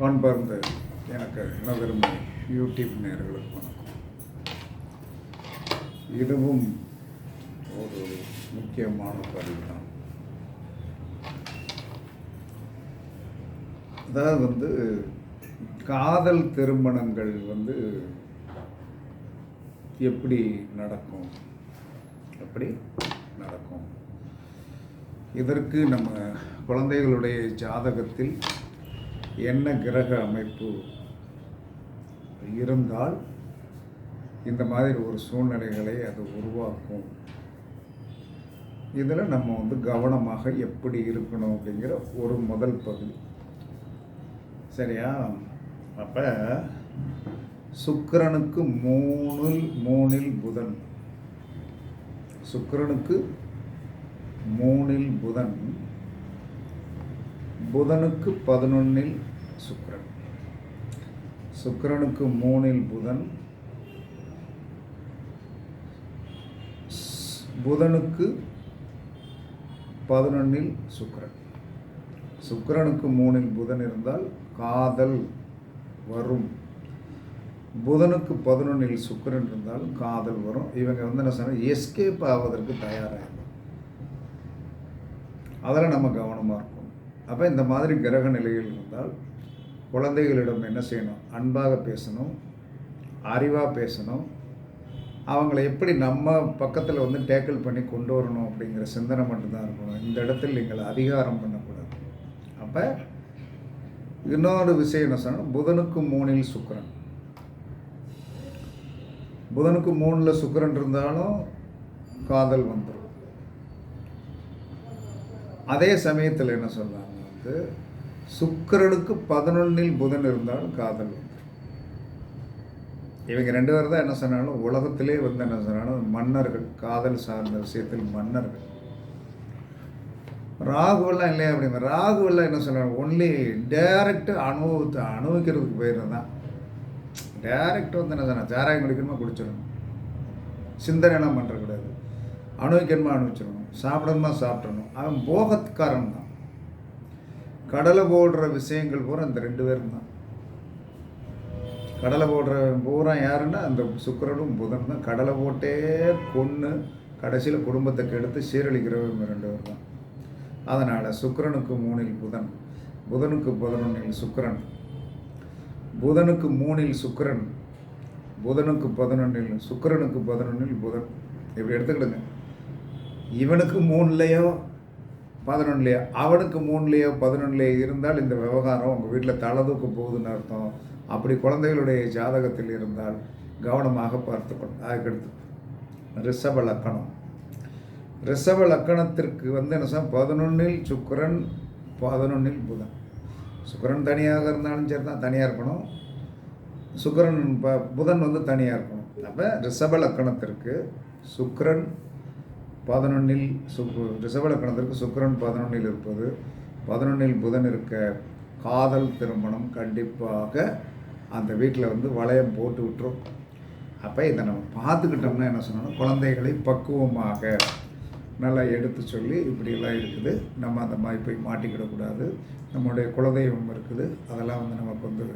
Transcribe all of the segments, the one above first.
மண்பர்ந்து எனக்கு இனவெருமை யூடியூப் நேர்களுக்கு வணக்கம். இதுவும் ஒரு முக்கியமான பதிவு தான் அதாவது வந்து காதல் திருமணங்கள் வந்து எப்படி நடக்கும்? எப்படி நடக்கும்? இதற்கு நம்ம குழந்தைகளுடைய ஜாதகத்தில் என்ன கிரக அமைப்பு இருந்தால் இந்த மாதிரி ஒரு சூழ்நிலைகளை அது உருவாக்கும். இதில் நம்ம வந்து கவனமாக எப்படி இருக்கணும் அப்படிங்கிற ஒரு முதல் பகுதி. சரியா? அப்போ சுக்கிரனுக்கு மூணில் மூணில் புதன். சுக்கிரனுக்கு மூணில் புதன். புதனுக்கு பதினொன்னில் சுக்கரன். சுக்கரனுக்கு மூணில் புதன். புதனுக்கு பதினொன்னில் சுக்கரன். சுக்கரனுக்கு மூணில் புதன் இருந்தால் காதல் வரும். புதனுக்கு பதினொன்னில் சுக்கரன் இருந்தால் காதல் வரும். இவங்க வந்து என்ன சொன்னால் எஸ்கேப் ஆவதற்கு தயாராகும் அதில் நம்ம கவனமாக இருக்கும் அப்போ இந்த மாதிரி கிரக நிலையில் இருந்தால் குழந்தைகளிடம் என்ன செய்யணும்? அன்பாக பேசணும் அறிவாக பேசணும். அவங்கள எப்படி நம்ம பக்கத்தில் வந்து டேக்கிள் பண்ணி கொண்டு வரணும் அப்படிங்கிற சிந்தனை மட்டும்தான் இருக்கணும். இந்த இடத்தில் நீங்கள் அதிகாரம் பண்ணக்கூடாது. அப்போ இன்னொரு விஷயம் என்ன சொன்னால் புதனுக்கு மூணில் சுக்கரன். புதனுக்கு மூணில் சுக்கரன் இருந்தாலும் காதல் வந்துடும் அதே சமயத்தில் என்ன சொல்கிறாங்க வந்து சுக்கரனுக்கு பதினொன்னில் புதன் இருந்தாலும் காதல் இவங்க ரெண்டு பேரும் தான் என்ன சொன்னாலும் உலகத்திலே வந்து என்ன சொன்னாலும் மன்னர்கள் காதல் சார்ந்த விஷயத்தில் மன்னர்கள். ராகுவெல்லாம் இல்லையா அப்படிங்க ராகுவெல்லாம் என்ன சொல்றாங்க ஒன்லி டேரக்ட் அனுபவத்தை அனுபவிக்கிறதுக்கு போயிடுறது தான் டேரக்ட் வந்து என்ன சொன்னால் சாராயம் குடிக்கணுமா குடிச்சிடணும். சிந்தனைலாம் பண்ணுறக்கூடாது அனுபவிக்கணுமா அனுபவிச்சிடணும். சாப்பிடணுமா சாப்பிடணும் அவன் போகத்துக்காரன் தான். கடலை போடுற விஷயங்கள் பூரா அந்த ரெண்டு பேரும் தான். கடலை போடுற பூரா யாருன்னா அந்த சுக்கிரனும் புதன் தான். கடலை போட்டே கொன்று கடைசியில் குடும்பத்தை கெடுத்து சீரழிக்கிறவங்க ரெண்டு பேர் தான். அதனால் சுக்கிரனுக்கு மூணில் புதன் புதனுக்கு பதினொன்றில் சுக்கரன் புதனுக்கு மூணில் சுக்கரன் புதனுக்கு பதினொன்றில் சுக்கரனுக்கு பதினொன்றில் புதன். இப்படி எடுத்துக்கிடுங்க. இவனுக்கு மூணுலையோ பதினொன்றுலையோ அவனுக்கு மூணுலையோ பதினொன்றுலையோ இருந்தால் இந்த விவகாரம் உங்கள் வீட்டில் தலதூக்க போகுதுன்னு அர்த்தம். அப்படி குழந்தைகளுடைய ஜாதகத்தில் இருந்தால் கவனமாக பார்த்துக்கணும் அதுக்கடுத்து ரிஷப லக்கணம். ரிஷப லக்கணத்திற்கு வந்து என்ன சொன்னால் பதினொன்றில் சுக்கரன் பதினொன்றில் புதன். சுக்கரன் தனியாக இருந்தாலும் சரி தான் தனியாக இருக்கணும். சுக்கரன் ப புதன் வந்து தனியாக இருக்கணும். அப்போ ரிஷப லக்கணத்திற்கு சுக்கரன் பதினொன்னில் சுக்கு ரிஷப சுக்கரன் சுக்கிரன் பதினொன்னில் இருப்பது. பதினொன்னில் புதன் இருக்க காதல் திருமணம் கண்டிப்பாக அந்த வீட்டில் வந்து வளையம் போட்டு விட்டுரும். அப்போ இதை நம்ம பார்த்துக்கிட்டோம்னா என்ன சொன்னோம்னா குழந்தைகளை பக்குவமாக நல்லா எடுத்து சொல்லி இப்படியெல்லாம் இருக்குது. நம்ம அந்த மாதிரி போய் மாட்டிக்கிடக்கூடாது நம்மளுடைய குலதெய்வம் இருக்குது. அதெல்லாம் வந்து நமக்கு வந்து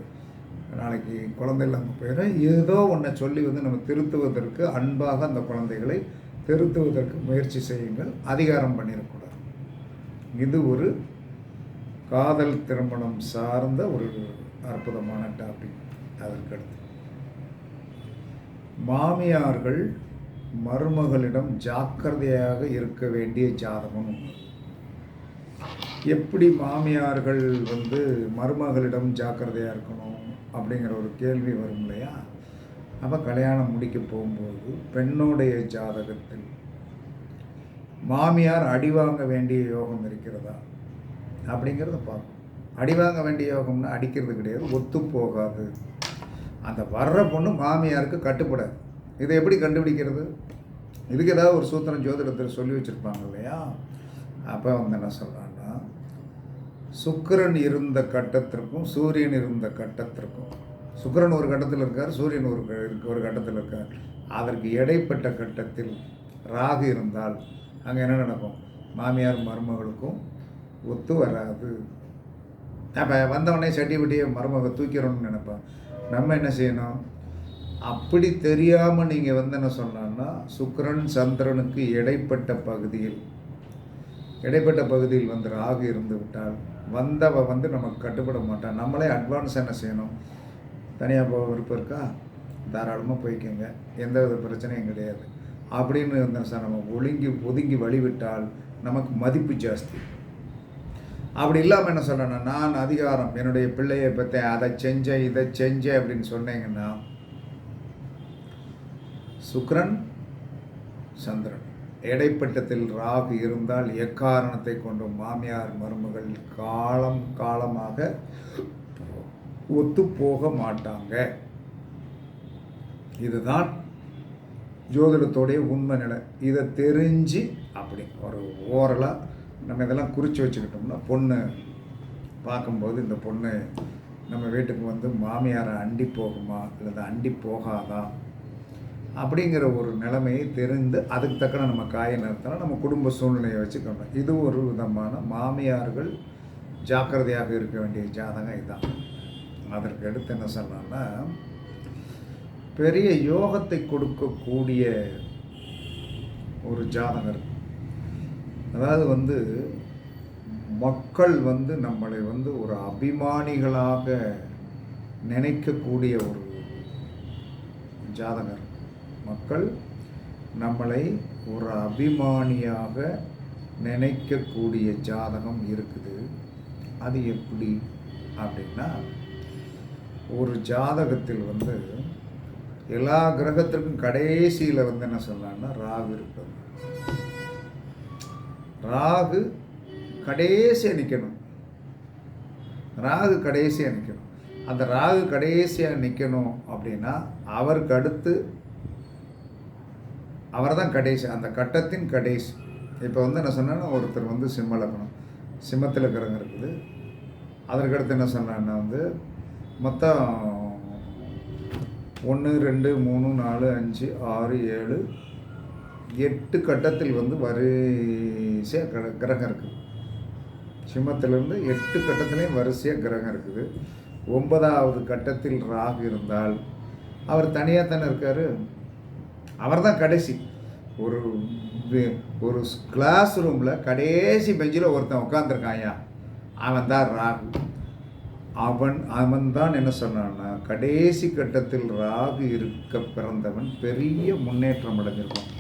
நாளைக்கு குழந்தை இல்லாமல் போயிடும். ஏதோ ஒன்றை சொல்லி வந்து நம்ம திருத்துவதற்கு அன்பாக அந்த குழந்தைகளை திருத்துவதற்கு முயற்சி செய்யுங்கள். அதிகாரம் பண்ணிடக்கூடாது. இது ஒரு காதல் திருமணம் சார்ந்த ஒரு அற்புதமான டாபிக் அதற்கடுத்து. மாமியார்கள் மருமகளிடம் ஜாக்கிரதையாக இருக்க வேண்டிய ஜாதகம் எப்படி மாமியார்கள் வந்து மருமகளிடம் ஜாக்கிரதையாக இருக்கணும் அப்படிங்கிற ஒரு கேள்வி வரும் இல்லையா? அப்போ கல்யாணம் முடிக்க போகும்போது பெண்ணுடைய ஜாதகத்தில் மாமியார் அடி வாங்க வேண்டிய யோகம் இருக்கிறதா? அப்படிங்கிறத பார்க்கணும். அடி வாங்க வேண்டிய யோகம்னா அடிக்கிறது கிடையாது ஒத்து போகாது. அந்த வர்ற பொண்ணு மாமியாருக்கு கட்டுப்படாது. இதை எப்படி கண்டுபிடிக்கிறது? இதுக்கு ஏதாவது ஒரு சூத்திரம் ஜோதிடத்தில் சொல்லி வச்சுருப்பாங்க இல்லையா? அப்போ வந்து என்ன சொல்கிறான்னா சுக்கிரன் இருந்த கட்டத்திற்கும் சூரியன் இருந்த கட்டத்திற்கும் சுக்கிரன் ஒரு கட்டத்தில் இருக்கார் சூரியன் ஒரு க- ஒரு கட்டத்தில் இருக்கார். அதற்கு இடைப்பட்ட கட்டத்தில் ராகு இருந்தால் அங்கே என்ன நடக்கும்? மாமியார் மருமகளுக்கும் ஒத்து வராது. அப்போ வந்தவொடனே சட்டி விட்டியே மருமக தூக்கிறோன்னு நினைப்பான் நம்ம என்ன செய்யணும்? அப்படி தெரியாமல் நீங்கள் வந்து என்ன சொன்னான்னா சுக்கரன் சந்திரனுக்கு இடைப்பட்ட பகுதியில் இடைப்பட்ட பகுதியில் வந்து ராகு இருந்து விட்டால் வந்தவ வந்து நமக்கு கட்டுப்பட மாட்டான். நம்மளே அட்வான்ஸ் என்ன செய்யணும்? தனியாக போக விருப்பம் இருக்கா? தாராளமாக போய்க்கோங்க. எந்த வித பிரச்சனையும் கிடையாது. அப்படின்னு இருந்தேன் சார் நம்ம ஒழுங்கி ஒதுங்கி வழிவிட்டால் நமக்கு மதிப்பு ஜாஸ்தி. அப்படி இல்லாமல் என்ன சொல்லணும் நான் அதிகாரம் என்னுடைய பிள்ளையை பற்றி அதை செஞ்சேன் இதை செஞ்சேன் அப்படின்னு சொன்னீங்கன்னா சுக்ரன் சந்திரன். இடைப்பட்டத்தில் ராகு இருந்தால் எக்காரணத்தை கொண்டு மாமியார் மருமகள் காலம் காலமாக ஒத்து போக மாட்டாங்க இதுதான் ஜோதிடத்தோடைய உண்மை நிலை. இதை தெரிஞ்சு அப்படி ஒரு ஓரலாக நம்ம இதெல்லாம் குறித்து வச்சுக்கிட்டோம்னா பொண்ணு பார்க்கும்போது இந்த பொண்ணு நம்ம வீட்டுக்கு வந்து மாமியாரை அண்டி போகுமா அல்லது அண்டி போகாதா? அப்படிங்கிற ஒரு நிலைமையை தெரிந்து அதுக்கு தக்கன நம்ம காய நிறுத்தினா நம்ம குடும்ப சூழ்நிலையை வச்சுக்கணும். இது ஒரு விதமான மாமியார்கள் ஜாக்கிரதையாக இருக்க வேண்டிய ஜாதகம் இதுதான். அதற்கு அடுத்து என்ன சொல்லலாம்னா பெரிய யோகத்தை கொடுக்கக்கூடிய ஒரு ஜாதகர். அதாவது வந்து மக்கள் வந்து நம்மளை வந்து ஒரு அபிமானிகளாக நினைக்கக்கூடிய ஒரு ஜாதகர். மக்கள் நம்மளை ஒரு அபிமானியாக நினைக்கக்கூடிய ஜாதகம் இருக்குது. அது எப்படி அப்படின்னா ஒரு ஜாதகத்தில் வந்து எல்லா கிரகத்திற்கும் கடைசியில் வந்து என்ன சொல்லலாம்னா ராகு இருக்கிறது ராகு கடைசியாக நிற்கணும் ராகு கடைசியாக நிற்கணும் அந்த ராகு கடைசியாக நிற்கணும் அப்படின்னா அவருக்கு அடுத்து அவர் தான் கடைசி அந்த கட்டத்தின் கடைசி. இப்போ வந்து என்ன சொன்னேன்னா ஒருத்தர் வந்து சிம்ம லக்னம் சிம்மத்தில் கிரகம் இருக்குது. அதற்கடுத்து என்ன சொன்னான்னா வந்து மொத்தம் ஒன்று ரெண்டு மூணு நாலு அஞ்சு ஆறு ஏழு எட்டு கட்டத்தில் வந்து வரிசையாக கிர கிரகம் இருக்குது சிம்மத்திலிருந்து எட்டு கட்டத்துலேயும் வரிசையாக கிரகம் இருக்குது. ஒன்பதாவது கட்டத்தில் ராகு இருந்தால் அவர் தனியாக தானே இருக்கார்? அவர் தான் கடைசி. ஒரு ஒரு கிளாஸ் ரூமில் கடைசி பெஞ்சில் ஒருத்தன் உட்காந்துருக்காயா அவன் தான் ராகு. அவன் அவன் தான் என்ன சொன்னான்னா கடைசி கட்டத்தில் ராகு இருக்க பிறந்தவன் பெரிய முன்னேற்றம் அடைஞ்சிருப்பான்.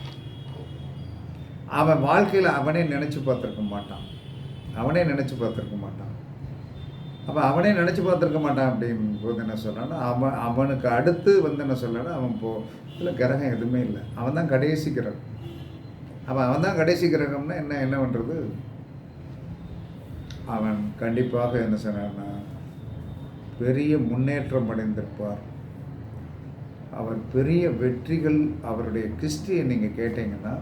அவன் வாழ்க்கையில் அவனே நினச்சி பார்த்துருக்க மாட்டான். அவனே நினச்சி பார்த்துருக்க மாட்டான். அப்போ அவனே நினச்சி பார்த்துருக்க மாட்டான் அப்படின் போது என்ன சொல்கிறான்னா அவன் அவனுக்கு அடுத்து வந்து என்ன சொல்கிறான்னா அவன் போ இல்லை கிரகம் எதுவுமே இல்லை. அவன் தான் கடைசி கிரகம். அப்போ அவன் தான் கடைசி கிரகம்னா என்ன என்ன பண்ணுறது அவன் கண்டிப்பாக என்ன சொன்னான்னா பெரிய முன்னேற்றம் அடைந்திருப்பார். அவர் பெரிய வெற்றிகள் அவருடைய கிறிஸ்டியை நீங்கள் கேட்டீங்கன்னா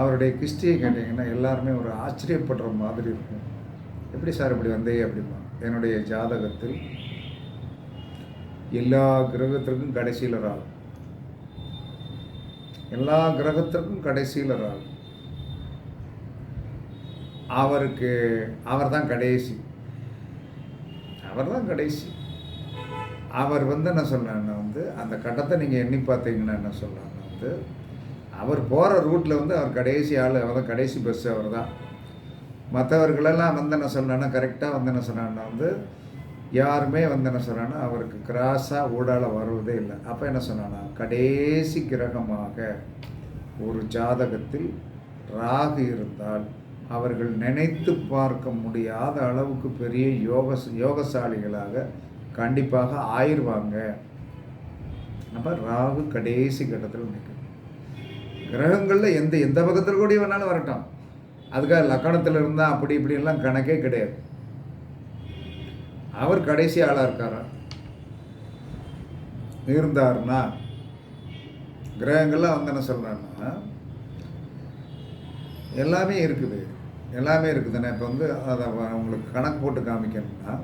அவருடைய கிறிஸ்டியை கேட்டிங்கன்னா எல்லாருமே ஒரு ஆச்சரியப்படுற மாதிரி இருக்கும். எப்படி சார் இப்படி வந்தே அப்படிமா? என்னுடைய ஜாதகத்தில் எல்லா கிரகத்திற்கும் கடைசியில் ராகு. எல்லா கிரகத்திற்கும் கடைசியில் ராகு. அவருக்கு அவர் தான் கடைசி. அவர் தான் கடைசி. அவர் வந்து என்ன சொல்றேன்னா வந்து அந்த கட்டத்தை நீங்கள் எண்ணி பார்த்தீங்கன்னா என்ன சொல்கிறாங்கன்னா வந்து அவர் போகிற ரூட்டில் வந்து அவர் கடைசி ஆள் அவர் தான் கடைசி பஸ் அவர் தான். மற்றவர்களெல்லாம் வந்து என்ன சொல்கிறான்னா கரெக்டாக வந்து என்ன சொல்கிறான்னா வந்து யாருமே வந்து என்ன சொல்கிறான்னா அவருக்கு கிராஸாக ஊடால வருவதே இல்லை. அப்போ என்ன சொன்னான்னா கடைசி கிரகமாக ஒரு ஜாதகத்தில் ராகு இருந்தால் அவர்கள் நினைத்து பார்க்க முடியாத அளவுக்கு பெரிய யோக யோகசாலிகளாக கண்டிப்பாக ஆயிடுவாங்க அப்போ ராகு கடைசி கட்டத்தில் நிற்கும் கிரகங்களில் எந்த எந்த பக்கத்தில் கூட வேணாலும் வரட்டும். அதுக்காக லக்கணத்தில் இருந்தால் அப்படி இப்படிலாம் கணக்கே கிடையாது. அவர் கடைசி ஆளாக இருக்காரா? இருந்தாருன்னா கிரகங்கள்லாம் வந்து என்ன சொல்கிறாங்கன்னா எல்லாமே இருக்குது. எல்லாமே இருக்குதுண்ணே. இப்போ வந்து அதை உங்களுக்கு கணக்கு போட்டு காமிக்கணும்னா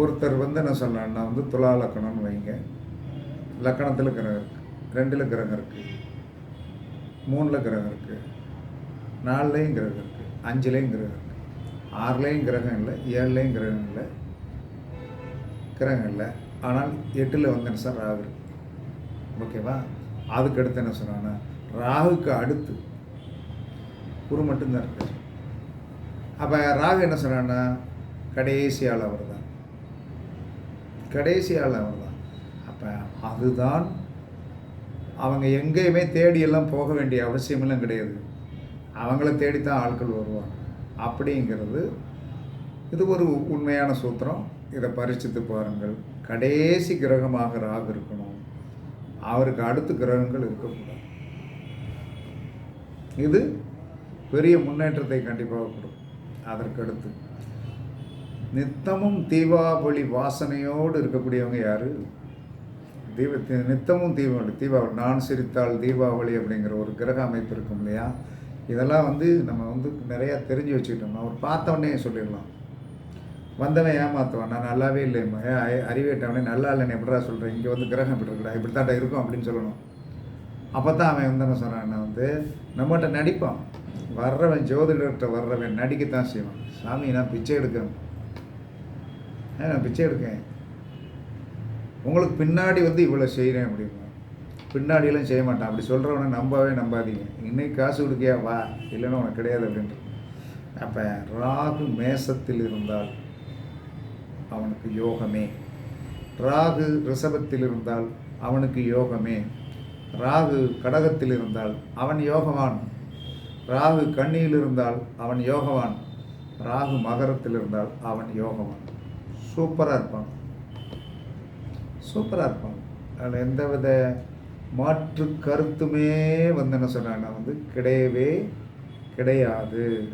ஒருத்தர் வந்து என்ன சொல்லலாம்னா வந்து துலா லக்கணம்னு வைங்க. லக்கணத்தில் கிரகம் இருக்குது ரெண்டில் கிரகம் இருக்குது மூணில் கிரகம் இருக்குது நாலுலேயும் கிரகம் இருக்குது அஞ்சுலேயும் கிரகம் இருக்குது ஆறுலேயும் கிரகம் இல்லை ஏழுலேயும் கிரகம் இல்லை கிரகம் இல்லை. ஆனால் எட்டில் வந்து என்ன சார் ராகு. இருக்கு. ஓகேவா? அதுக்கு அடுத்து என்ன சொன்னாங்கன்னா ராகுக்கு அடுத்து குரு மட்டும்தான் இருக்கார் அப்போ ராகு என்ன சொன்னான்னா கடைசி ஆள் அவர் தான் கடைசி ஆள் அவர் தான் அப்போ அதுதான் அவங்க எங்கேயுமே தேடியெல்லாம் போக வேண்டிய அவசியமெல்லாம் கிடையாது. அவங்கள தேடித்தான் ஆட்கள் வருவாங்க. அப்படிங்கிறது இது ஒரு உண்மையான சூத்திரம். இதை பரிசித்து பாருங்கள். கடைசி கிரகமாக ராகு இருக்கணும். அவருக்கு அடுத்த கிரகங்கள் இருக்கக்கூடாது. இது பெரிய முன்னேற்றத்தை கண்டிப்பாக கொடுக்கும். அதற்கடுத்து நித்தமும் தீபாவளி வாசனையோடு இருக்கக்கூடியவங்க யார்? தீப நித்தமும் தீபாவளி தீபாவளி நான் சிரித்தால் தீபாவளி அப்படிங்கிற ஒரு கிரக அமைப்பு இருக்கும் இல்லையா? இதெல்லாம் வந்து நம்ம வந்து நிறையா தெரிஞ்சு வச்சுக்கிட்டோம்னா அவர் பார்த்தவொடனே சொல்லிடலாம். வந்தவன் ஏமாத்துவான். நான் நல்லாவே இல்லைம்மா. ஏன் அறிவேட்டவனே நல்லா இல்லைன்னு எப்படா சொல்கிறேன் இங்கே வந்து கிரகம் இப்படி இருக்கடா இப்படி தாண்டா இருக்கும் அப்படின்னு சொல்லணும். அப்போ தான் அவன் வந்து என்ன சொன்னான்னா வந்து நம்மகிட்ட நடிப்பான். வர்றவன் ஜோதிடர்கிட்ட வர்றவன் நடிக்கத்தான் செய்வான். சாமி நான் பிச்சை எடுக்கேன் நான் பிச்சை எடுக்கேன்? உங்களுக்கு பின்னாடி வந்து இவ்வளோ செய்கிறேன் அப்படிமா பின்னாடியெல்லாம் செய்ய மாட்டான். அப்படி சொல்கிறவனை நம்பவே நம்பாதீங்க. இன்னைக்கு காசு கொடுக்கியா? வா. இல்லைன்னா உனக்கு கிடையாது அப்படின்ட்டு. அப்போ ராகு மேசத்தில் இருந்தால் அவனுக்கு யோகமே. ராகு ரிஷபத்தில் இருந்தால் அவனுக்கு யோகமே. ராகு கடகத்தில் இருந்தால் அவன் யோகவான். ராகு கண்ணியில் இருந்தால் அவன் யோகவான். ராகு மகரத்தில் இருந்தால் அவன் யோகவான். சூப்பராக இருப்பான். சூப்பராக இருப்பான். அதில் எந்த வித மாற்று கருத்துமே வந்து என்ன சொன்னாங்கன்னா வந்து கிடையவே கிடையாது.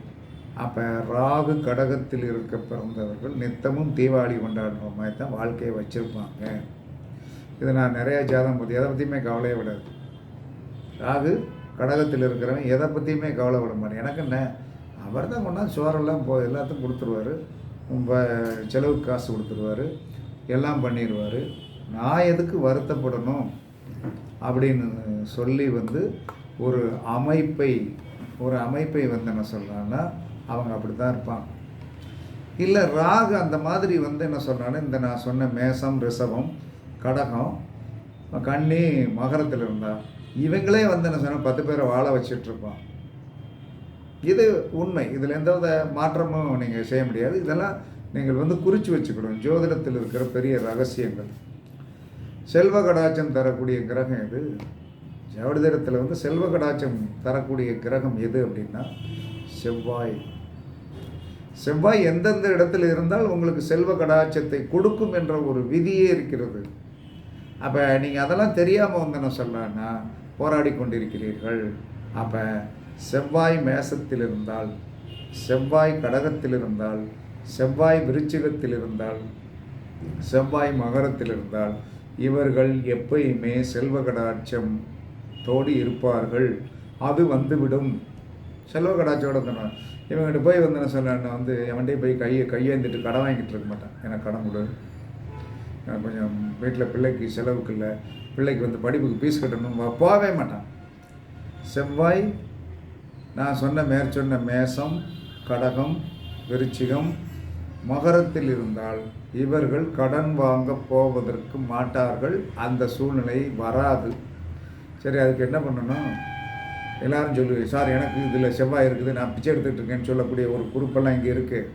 அப்போ ராகு கடகத்தில் இருக்க பிறந்தவர்கள் நித்தமும் தீபாவளி கொண்டாடுற மாதிரி தான் வாழ்க்கையை வச்சுருப்பாங்க. இதை நான் நிறையா ஜாதகம் பற்றி எதை பற்றியுமே கவலையே விடாது. ராகு கடகத்தில் இருக்கிறவன் எதை பற்றியுமே கவலை விட மாட்டேன். எனக்கு என்ன அவர் தான் கொண்டாந்து சோறெல்லாம் போ எல்லாத்தையும் கொடுத்துருவாரு. ரொம்ப செலவுக்கு காசு கொடுத்துருவாரு. எல்லாம் பண்ணிடுவார் நான் எதுக்கு வருத்தப்படணும் அப்படின்னு சொல்லி வந்து ஒரு அமைப்பை ஒரு அமைப்பை வந்து என்ன சொல்கிறான்னா அவங்க அப்படி தான் இருப்பாங்க. இல்லை ராகு அந்த மாதிரி வந்து என்ன சொல்கிறான்னு இந்த நான் சொன்ன மேசம் ரிஷபம் கடகம் கன்னி மகரத்தில் இருந்தா இவங்களே வந்து என்ன சொன்னால் பத்து பேரை வாழ வச்சிட்டு இது உண்மை. இதில் எந்த வித மாற்றமும் நீங்கள் செய்ய முடியாது. இதெல்லாம் நீங்கள் வந்து குறித்து வச்சுக்கணும். ஜோதிடத்தில் இருக்கிற பெரிய ரகசியங்கள். செல்வ கடாட்சம் தரக்கூடிய கிரகம் எது? ஜோதிடத்தில் வந்து செல்வ கடாட்சம் தரக்கூடிய கிரகம் எது அப்படின்னா செவ்வாய். செவ்வாய் எந்தெந்த இடத்துல இருந்தால் உங்களுக்கு செல்வ கடாட்சத்தை கொடுக்கும் என்ற ஒரு விதியே இருக்கிறது. அப்போ நீங்கள் அதெல்லாம் தெரியாமல் வந்து நான் சொல்லலான்னா போராடி கொண்டிருக்கிறீர்கள் அப்போ செவ்வாய் மேசத்தில் இருந்தால் செவ்வாய் கடகத்தில் இருந்தால் செவ்வாய் விருச்சிகத்தில் இருந்தால் செவ்வாய் மகரத்தில் இருந்தால் இவர்கள் எப்பயுமே செல்வ கடாட்சம் தோடி இருப்பார்கள். அது வந்துவிடும். செல்வ கடாட்சியோட தானே இவங்ககிட்ட போய் வந்து என்ன சொல்ல வந்து எவன்டே போய் கையை கையேந்திட்டு கடன் வாங்கிட்டு இருக்க மாட்டேன். எனக்கு கடன் கொடு. கொஞ்சம் வீட்டில் பிள்ளைக்கு செலவுக்கு இல்லை பிள்ளைக்கு வந்து படிப்புக்கு ஃபீஸ் கட்டணும் போகவே மாட்டான். செவ்வாய் நான் சொன்ன மேற்சொன்ன மேசம் கடகம் விருச்சிகம் மகரத்தில் இருந்தால் இவர்கள் கடன் வாங்க போவதற்கு மாட்டார்கள். அந்த சூழ்நிலை வராது. சரி அதுக்கு என்ன பண்ணணும்? எல்லாரும் சொல்லு சார் எனக்கு இதில் செவ்வாய் இருக்குது நான் பிச்சை எடுத்துகிட்டு இருக்கேன்னு சொல்லக்கூடிய ஒரு குறிப்பெல்லாம் இங்கே இருக்குது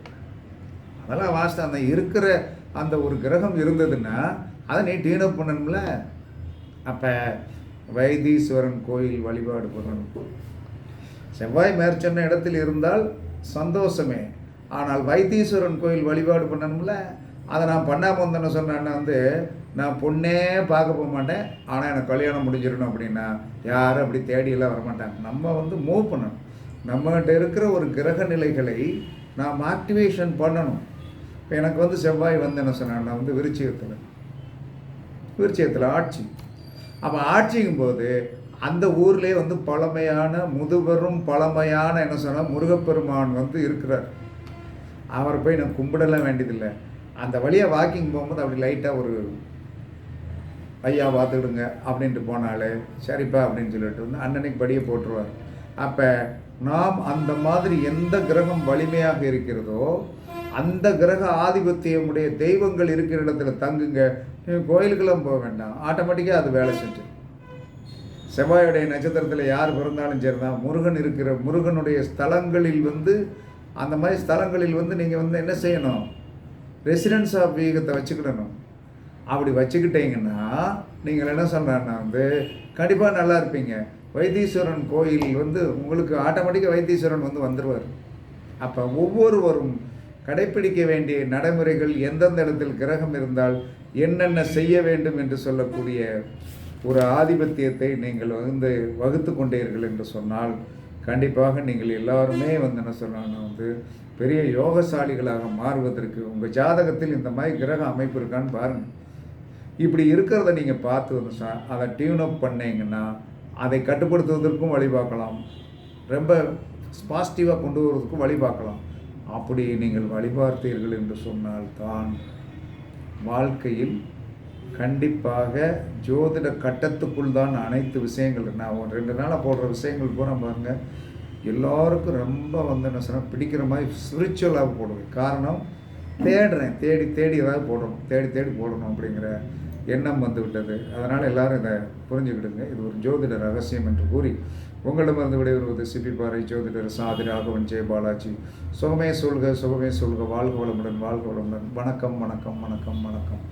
அதெல்லாம் வாஸ்து அந்த இருக்கிற அந்த ஒரு கிரகம் இருந்ததுன்னா அதை நீ டீனப் பண்ணணும்ல? அப்போ வைத்தீஸ்வரன் கோயில் வழிபாடு பண்ணணும். செவ்வாய் மேற்சொன்ன இடத்தில் இருந்தால் சந்தோஷமே. ஆனால் வைத்தீஸ்வரன் கோயில் வழிபாடு பண்ணணும்ல? அதை நான் பண்ணாமல் வந்தேன்னு சொன்னேன்னா வந்து நான் பொண்ணே பார்க்க போக மாட்டேன். ஆனால் எனக்கு கல்யாணம் முடிஞ்சிடணும் அப்படின்னா யாரும் அப்படி தேடியெல்லாம் வரமாட்டாங்க நம்ம வந்து மூவ் பண்ணணும். நம்மகிட்ட இருக்கிற ஒரு கிரக நிலைகளை நாம் ஆக்டிவேஷன் பண்ணணும். இப்போ எனக்கு வந்து செவ்வாய் வந்து என்ன சொன்னேன்னா வந்து விருச்சிகத்தில். விருச்சிகத்தில் ஆட்சி. அப்போ ஆட்சிங்கும் போது அந்த ஊர்லேயே வந்து பழமையான முதுபெரும் பழமையான என்ன சொன்னால் முருகப்பெருமான் வந்து இருக்கிறார். அவரை போய் நான் கும்பிடலாம் வேண்டியதில்லை. அந்த வழியாக வாக்கிங் போகும்போது அப்படி லைட்டாக ஒரு ஐயா பார்த்துக்கிடுங்க அப்படின்ட்டு போனாலே சரிப்பா அப்படின்னு சொல்லிட்டு வந்து அண்ணனைக்கு படியை போட்டுருவார். அப்போ நாம் அந்த மாதிரி எந்த கிரகம் வலிமையாக இருக்கிறதோ அந்த கிரக ஆதிபத்தியமுடைய தெய்வங்கள் இருக்கிற இடத்துல தங்குங்க. நீங்கள் கோயிலுக்கெல்லாம் போக வேண்டாம். ஆட்டோமேட்டிக்காக அது வேலை செஞ்சு. செவ்வாயுடைய நட்சத்திரத்தில் யார் பிறந்தாலும் சரிதான். முருகன் இருக்கிற முருகனுடைய ஸ்தலங்களில் வந்து அந்த மாதிரி ஸ்தலங்களில் வந்து நீங்கள் வந்து என்ன செய்யணும்? ரெசிடென்ஸ் ஆஃப் வீகத்தை வச்சுக்கிடணும். அப்படி வச்சுக்கிட்டீங்கன்னா நீங்கள் என்ன சொல்கிறேன்னா வந்து கண்டிப்பாக நல்லா இருப்பீங்க. வைத்தீஸ்வரன் கோயில் வந்து உங்களுக்கு ஆட்டோமேட்டிக்காக வைத்தீஸ்வரன் வந்து வந்துடுவார் அப்போ ஒவ்வொருவரும் கடைப்பிடிக்க வேண்டிய நடைமுறைகள் எந்தெந்த இடத்தில் கிரகம் இருந்தால் என்னென்ன செய்ய வேண்டும் என்று சொல்லக்கூடிய ஒரு ஆதிபத்தியத்தை நீங்கள் வந்து வகுத்து கொண்டீர்கள் என்று சொன்னால் கண்டிப்பாக நீங்கள் எல்லாருமே வந்து என்ன சொல்லலாம்னா வந்து பெரிய யோகசாலிகளாக மாறுவதற்கு உங்கள் ஜாதகத்தில் இந்த மாதிரி கிரக அமைப்பு இருக்கான்னு பாருங்கள் இப்படி இருக்கிறத நீங்கள் பார்த்து வந்து அதை டியூன் அப் பண்ணிங்கன்னா அதை கட்டுப்படுத்துவதற்கும் வழி பார்க்கலாம். ரொம்ப பாசிட்டிவாக கொண்டு வருவதற்கும் வழி பார்க்கலாம். அப்படி நீங்கள் வழிபார்த்தீர்கள் என்று சொன்னால் தான் வாழ்க்கையில் கண்டிப்பாக ஜோதிட கட்டத்துக்குள் தான் அனைத்து விஷயங்கள் நான் ஒரு ரெண்டு நாளாக போடுற விஷயங்கள் பூரா பாருங்க. எல்லாருக்கும் ரொம்ப வந்து என்ன சொன்னால் பிடிக்கிற மாதிரி ஸ்பிரிச்சுவலாக போடுவேன். காரணம் தேடுறேன். தேடி தேடி ஏதாவது போடணும். தேடி தேடி போடணும் அப்படிங்கிற எண்ணம் வந்து விட்டது அதனால் எல்லோரும் இதை புரிஞ்சுக்கிடுங்க. இது ஒரு ஜோதிட ரகசியம் என்று கூறி உங்களிடமிருந்து விடைபெறுவது சிபி பாறை ஜோதிடர் சாதி ராகவன் ஜெய பாலாஜி. சுகமே சொல்க சுகமே சொல்க வாழ்க வளமுடன் வாழ்க வளமுடன். வணக்கம் வணக்கம் வணக்கம் வணக்கம்.